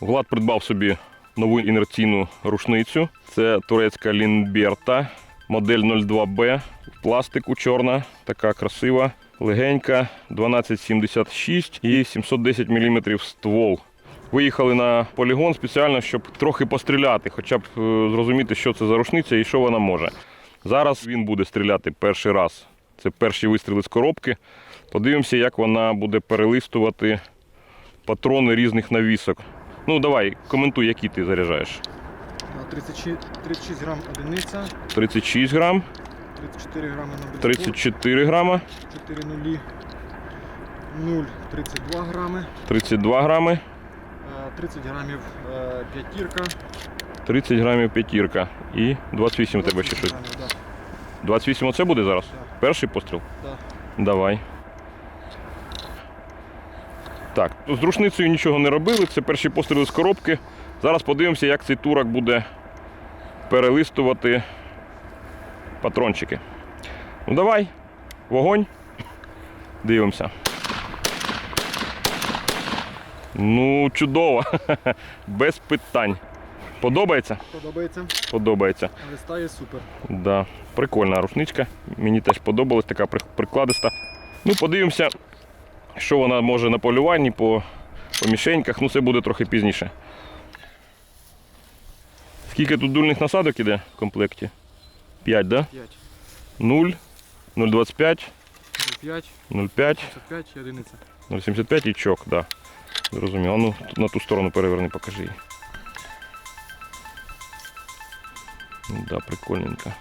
Влад придбав собі нову інерційну рушницю. Це турецька Лінберта, модель 02B. Пластику чорна, така красива, легенька, 1276 і 710 мм ствол. Виїхали на полігон спеціально, щоб трохи постріляти, хоча б е, зрозуміти, що це за рушниця і що вона може. Зараз він буде стріляти перший раз. Це перші вистріли з коробки. Подивимося, як вона буде перелистувати патрони різних навісок. Ну, давай, коментуй, які ти заряджаєш. 36, 36 грам одиниця, 36 грам, 34 грами на бензопилу, 34 грама, 4 нулі, 0, 32 грами, 32 грами, а, 30 грамів е, п'ятірка. 30 грамів п'ятірка і 28 у тебе ще 28 щось. грамів, да. 28 оце буде зараз? Так. Перший постріл? Да. Давай. Так, з рушницею нічого не робили. Це перші постріли з коробки. Зараз подивимося, як цей турок буде перелистувати патрончики. Ну давай, вогонь. Дивимося. Ну, чудово. Без питань. Подобається? Подобається, Подобається. листає супер. Да, прикольна рушничка. Мені теж подобалась, така прикладиста. Ну, подивимося, що вона може на полюванні по, по мішеньках. Ну, це буде трохи пізніше. Скільки тут дульних насадок іде в комплекті? 5, да? 5, 0, 0,25, 5, 0,5, 55 і одиниця. 0,75 і чок, да. Зрозуміло. Ну, на ту сторону переверни, покажи її. Да, прикольненько.